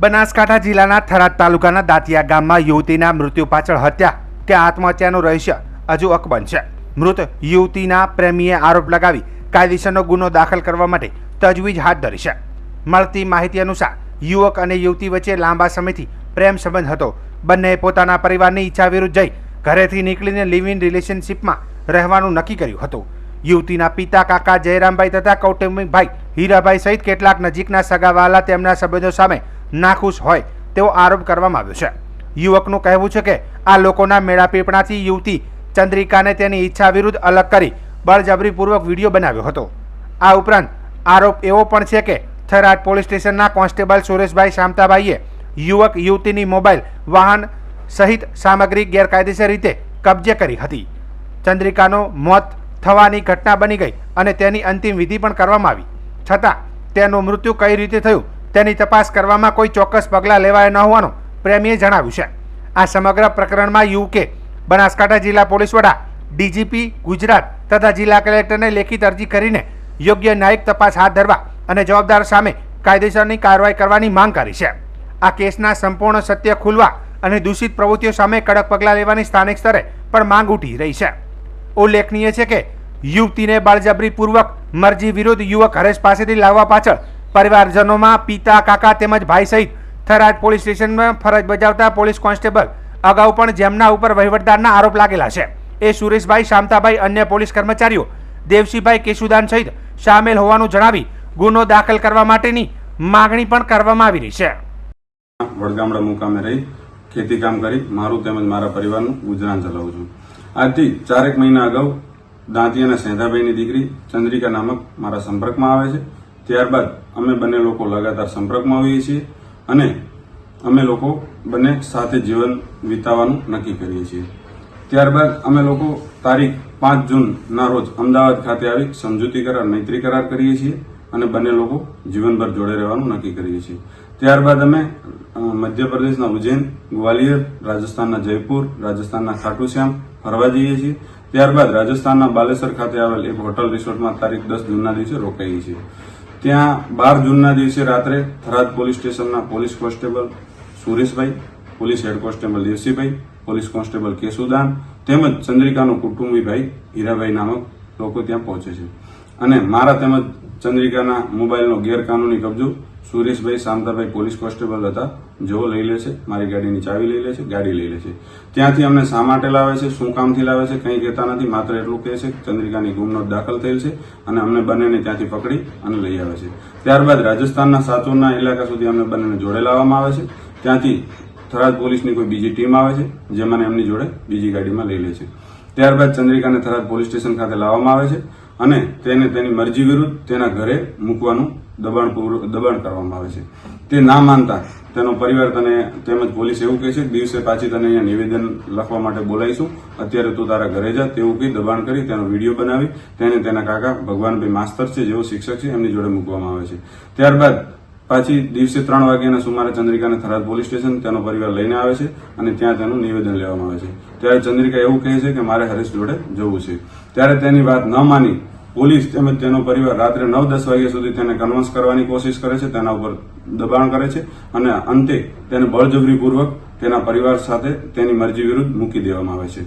બનાસકાંઠા જિલ્લાના થરાદ તાલુકાના દાંતિયા ગામમાં યુવતીના મૃત્યુ પાછળ હત્યા કે આત્મહત્યાનું રહસ્ય હજુ અકબંધ છે. મૃત યુવતીના પ્રેમીએ આરોપ લગાવી કાયદેસરનો ગુનો દાખલ કરવા માટે તજવીજ હાથ ધરી છે. મળતી માહિતી અનુસાર યુવક અને યુવતી વચ્ચે લાંબા સમયથી પ્રેમ સંબંધ હતો. બંનેએ પોતાના પરિવારની ઈચ્છા વિરુદ્ધ જઈ ઘરેથી નીકળીને લિવ ઇન રિલેશનશિપમાં રહેવાનું નક્કી કર્યું હતું. યુવતીના પિતા કાકા જયરામભાઈ તથા કૌટુંબિકભાઈ હીરાભાઈ સહિત કેટલાક નજીકના સગાવાલા તેમના સંબંધો સામે નાખુશ હોય તેવો આરોપ કરવામાં આવ્યો છે. યુવકનું કહેવું છે કે આ લોકોના મેળાપીપણાથી યુવતી ચંદ્રિકાને તેની ઈચ્છા વિરુદ્ધ અલગ કરી બળજબરીપૂર્વક વીડિયો બનાવ્યો હતો. આ ઉપરાંત આરોપ એવો પણ છે કે થરાદ પોલીસ સ્ટેશનના કોન્સ્ટેબલ સુરેશભાઈ શામતાભાઈએ યુવક યુવતીની મોબાઈલ, વાહન સહિત સામગ્રી ગેરકાયદેસર રીતે કબજે કરી હતી. ચંદ્રિકાનો મોત થવાની ઘટના બની ગઈ અને તેની અંતિમ વિધિ પણ કરવામાં આવી. છતાં તેનું મૃત્યુ કઈ રીતે થયું તેની તપાસ કરવામાં કોઈ ચોક્કસ પગલાં લેવાયા ન હોવાનું પ્રેમીએ જણાવ્યું છે. આ સમગ્ર પ્રકરણમાં યુકે બનાસકાંઠા જિલ્લા પોલીસ વડા ડીજીપી ગુજરાત તથા જિલ્લા કલેક્ટરને લેખિત અરજી કરીને યોગ્ય ન્યાયિક તપાસ હાથ ધરવા અને જવાબદાર સામે કાયદેસરની કાર્યવાહી કરવાની માંગ કરી છે. આ કેસના સંપૂર્ણ સત્ય ખુલવા અને દૂષિત પ્રવૃત્તિઓ સામે કડક પગલાં લેવાની સ્થાનિક સ્તરે પણ માંગ ઉઠી રહી છે. ઉલ્લેખનીય છે કે યુવતીને બળજબરીપૂર્વક મરજી વિરુદ્ધ યુવક હરેશ પાસેથી લાવવા પાછળ પરિવારજનોમાં પિતા, કાકા તેમજ ભાઈ સહિત થરાદ પોલીસ સ્ટેશનમાં ફરજ બજાવતા પોલીસ કોન્સ્ટેબલ અગાઉ પણ જેમના ઉપર વહીવટદારના આરોપ લાગેલા છે. એ સુરેશભાઈ શામતાભાઈ અન્ય પોલીસ કર્મચારીઓ, દેવસીભાઈ કેશુદાન સહિત સામેલ હોવાનું જણાવી ગુનો દાખલ કરવા માટેની માગણી પણ કરવામાં આવી રહી છે. વડગામડા મુકામે રહી ખેતી કામ કરી, મારું તેમજ મારા પરિવારનું ગુજરાન ચલાવું છું. આજથી ચારેક મહિના અગાઉ દાંતી અને સેંધાભાઈની દીકરી ચંદ્રિકા નામક મારા સંપર્કમાં આવે છે. ત્યારબાદ અમે બંને લોકો લગાતાર સંપર્કમાં આવીએ છીએ અને અમે લોકો બંને સાથે જીવન વિતાવવાનું નક્કી કરીએ છીએ. ત્યારબાદ અમે લોકો તારીખ પાંચ જૂનના રોજ અમદાવાદ ખાતે આવી સમજૂતી કરાર, મૈત્રી કરાર કરીએ છીએ અને બંને લોકો જીવનભર જોડે રહેવાનું નક્કી કરીએ છીએ. ત્યારબાદ અમે મધ્યપ્રદેશના ઉજ્જૈન, ગ્વાલિયર, રાજસ્થાનના જયપુર, રાજસ્થાનના ખાટુ શ્યામ ફરવા જઈએ છીએ. ત્યારબાદ રાજસ્થાનના બાલેસર ખાતે આવેલ એક હોટલ રિસોર્ટમાં તારીખ દસ જૂનના દિવસે રોકાઈએ છીએ. ત્યાં બાર જૂનના દિવસે રાત્રે થરાદ પોલીસ સ્ટેશનના police constable Sureshbhai, police head constable Devsibhai, police constable Keshudan તેમજ ચંદ્રિકાનો કુટુંબી ભાઈ હીરાભાઈ નામક લોકો ત્યાં પહોંચે છે. અને મારા તેમજ ચંદ્રિકાના મોબાઈલનો ગેરકાનૂની કબજો સુરેશભાઈ શાંતાભાઈ પોલીસ કોન્સ્ટેબલ હતા. જેઓ લઈ લે છે, મારી ગાડીની ચાવી લઈ લે છે, ગાડી લઈ લે છે. ત્યાંથી અમને શા માટે લાવે છે, શું કામથી લાવે છે, કંઈ કહેતા નથી, માત્ર એટલું કહે છે ચંદ્રિકાની ગુમનો દાખલ થયેલ છે અને અમને બંનેને ત્યાંથી પકડી અને લઈ આવે છે. ત્યારબાદ રાજસ્થાનના સાચોના ઇલાકા સુધી અમને બંનેને જોડે લાવવામાં આવે છે. ત્યાંથી થરાદ પોલીસની કોઈ બીજી ટીમ આવે છે, જે મને એમની જોડે બીજી ગાડીમાં લઈ લે છે. ત્યારબાદ ચંદ્રિકાને થરાદ પોલીસ સ્ટેશન ખાતે લાવવામાં આવે છે અને તેને તેની મરજી વિરુદ્ધ તેના ઘરે મૂકવાનું દબાણ દબાણ કરવામાં આવે છે. તે ના માનતા તેનો પરિવાર તને તેમજ પોલીસ એવું કહે છે, દિવસે પાછી તને અહીંયા નિવેદન લખવા માટે બોલાવીશું. અત્યારે તું તારા ઘરે જા, તેવું કહી દબાણ કરી, તેનો વીડિયો બનાવી, તેને તેના કાકા ભગવાનભાઈ માસ્તર છે, જેઓ શિક્ષક છે, એમની જોડે મૂકવામાં આવે છે. ત્યારબાદ પાછી દિવસે ત્રણ વાગ્યાના સુમારે ચંદ્રિકાને થરાદ પોલીસ સ્ટેશન તેનો પરિવાર લઈને આવે છે અને ત્યાં તેનું નિવેદન લેવામાં આવે છે. ત્યારે ચંદ્રિકા એવું કહે છે કે મારે હરેશ જોડે જવું છે. ત્યારે તેની વાત ન માની પોલીસ તેમજ તેનો પરિવાર રાત્રે નવ દસ વાગ્યા સુધી તેને કન્વન્સ કરવાની કોશિશ કરે છે, તેના ઉપર દબાણ કરે છે અને અંતે તેને બળજબરીપૂર્વક તેના પરિવાર સાથે તેની મરજી વિરુદ્ધ મૂકી દેવામાં આવે છે.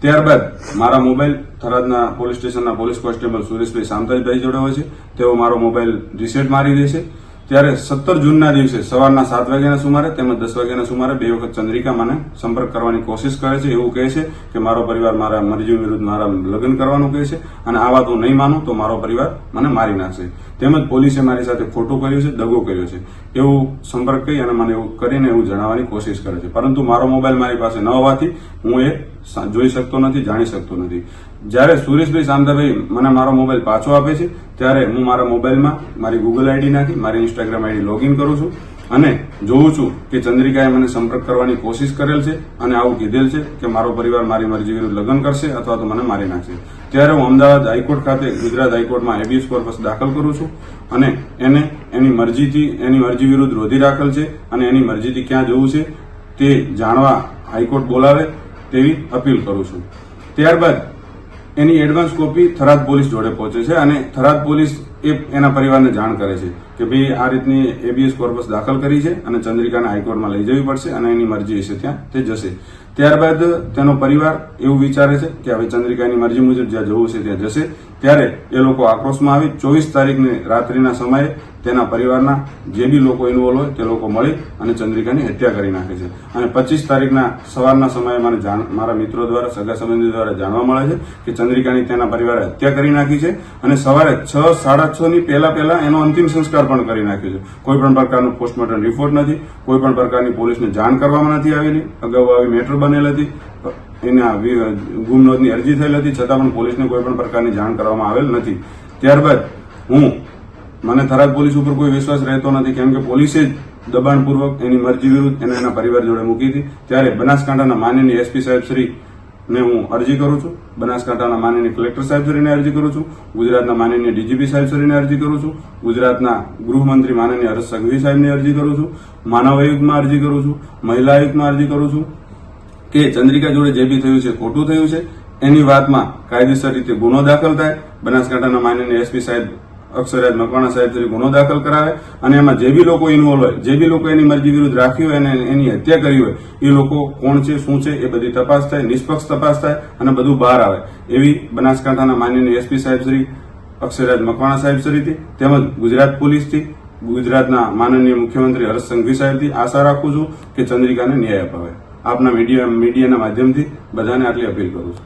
ત્યારબાદ મારા મોબાઈલ થરાદના પોલીસ સ્ટેશનના પોલીસ કોન્સ્ટેબલ સુરેશભાઈ શાંતાજભાઈ જોડે હોય છે. તેઓ મારો મોબાઈલ રિસેટ મારી દે છે. ત્યારે સત્તર જૂનના દિવસે સવારના સાત વાગ્યાના સુમારે તેમજ દસ વાગ્યાના સુમારે બે વખત ચંદ્રિકા મને સંપર્ક કરવાની કોશિશ કરે છે, એવું કહે છે કે મારો પરિવાર મારા મરજી વિરુદ્ધ મારા લગ્ન કરવાનું કહે છે અને આ વાત હું નહીં માનું તો મારો પરિવાર મને મારી નાખશે. તેમજ પોલીસે મારી સાથે ખોટું કર્યું છે, દગો કર્યો છે. એવું સંપર્ક કરી અને મને એવું કરીને એવું જણાવવાની કોશિશ કરે છે. પરંતુ મારો મોબાઈલ મારી પાસે ન હોવાથી હું એ જોઈ શકતો નથી, જાણી શકતો નથી. જ્યારે સુરેશભાઈ શાંતાભાઈ મને મારો મોબાઈલ પાછો આપે છે, ત્યારે હું મારા મોબાઈલમાં મારી ગૂગલ આઈડી નાખી, મારી ઇન્સ્ટાગ્રામ આઈડી લોગિન કરું છું અને જોઉં છું કે ચંદ્રિકાએ મને સંપર્ક કરવાની કોશિશ કરેલ છે અને આવું કીધેલ છે કે મારો પરિવાર મારી મરજી વિરુદ્ધ લગ્ન કરશે અથવા તો મને મારી નાખશે. ત્યારે હું અમદાવાદ હાઈકોર્ટ ખાતે ગુજરાત હાઈકોર્ટમાં એબીએસ કોર્પસ દાખલ કરું છું અને એને એની મરજીથી, એની મરજી વિરુદ્ધ રોધી રાખેલ છે અને એની મરજીથી ક્યાં જવું છે તે જાણવા હાઈકોર્ટ બોલાવે તેવી અપીલ કરું છું. ત્યારબાદ એની એડવાન્સ કોપી થરાદ પોલીસ જોડે પહોંચે છે અને થરાદ પોલીસ એ એના પરિવારને જાણ કરે છે કે ભાઈ આ રીતની એબીએસ કોર્પસ દાખલ કરી છે અને ચંદ્રિકાને હાઈકોર્ટમાં લઈ જવી પડશે અને એની મરજી હશે ત્યાં તે જશે. ત્યારબાદ તેનો પરિવાર એવું વિચારે છે કે હવે ચંદ્રિકાની મરજી મુજબ જ્યાં જવું છે ત્યાં જશે. ત્યારે એ લોકો આક્રોશમાં આવી ચોવીસ તારીખની રાત્રિના સમયે તેના પરિવારના જે બી લોકો ઇન્વોલ્વ હોય તે લોકો મળી અને ચંદ્રિકાની હત્યા કરી નાખે છે. અને પચીસ તારીખના સવારના સમયે મને મારા મિત્રો દ્વારા, સગા સંબંધી દ્વારા જાણવા મળે છે કે ચંદ્રિકાની તેના પરિવારે હત્યા કરી નાખી છે અને સવારે છ, સાડા છ ની પહેલા પહેલા એનો અંતિમ સંસ્કાર પણ કરી નાખ્યો છે. કોઈ પણ પ્રકારનું પોસ્ટમોર્ટમ રિપોર્ટ નથી, કોઈ પણ પ્રકારની પોલીસને જાણ કરવામાં નથી આવેલી, અગાઉ આવી મેટર બનેલ હતી, એના ગુમ નોંધની અરજી થયેલ હતી, છતાં પણ પોલીસને કોઈ પણ પ્રકારની જાણ કરવામાં આવેલ નથી. ત્યારબાદ હું મને થરાદ પોલીસ ઉપર કોઈ વિશ્વાસ રહેતો નથી, કેમ કે પોલીસે જ દબાણપૂર્વક એની મરજી વિરુદ્ધ એને એના પરિવાર જોડે મૂકી હતી. ત્યારે બનાસકાંઠાના માનનીય એસપી સાહેબ શ્રી ને હું અરજી કરું છું. બનાસકાંઠાના માનનીય કલેક્ટર સાહેબ શ્રીને અરજી કરું છું. ગુજરાતના માનનીય ડીજીપી સાહેબ શ્રીને અરજી કરું છું. ગુજરાતના ગૃહમંત્રી માનનીય હર્ષ સંઘવી સાહેબની અરજી કરું છું. માનવ આયુક્તમાં અરજી કરું છું. મહિલા આયુક્તમાં અરજી કરું છું. કે ચંદ્રિકા જોડે જે બી થયું છે, ખોટું થયું છે, એની વાતમાં કાયદેસર રીતે ગુનો દાખલ થાય. બનાસકાંઠાના માનનીય એસપી સાહેબ અક્ષરરાજ મકવાણા સાહેબ શ્રી ગુનો દાખલ કરાવે અને એમાં જે બી લોકો ઇન્વોલ્વ હોય, જે બી લોકો એની મરજી વિરુદ્ધ રાખ્યું હોય અને એની હત્યા કરી હોય, એ લોકો કોણ છે, શું છે, એ બધી તપાસ થાય, નિષ્પક્ષ તપાસ થાય અને બધું બહાર આવે. એવી બનાસકાંઠાના માનનીય એસપી સાહેબ શ્રી, અક્ષરરાજ મકવાણા સાહેબ શ્રીથી તેમજ ગુજરાત પોલીસથી ગુજરાતના માનનીય મુખ્યમંત્રી હર્ષ સંઘવી સાહેબથી આશા રાખું છું કે ચંદ્રિકાને ન્યાય અપાવે. આપના મીડિયા, મીડિયાના માધ્યમથી બધાને આટલી અપીલ કરું છું.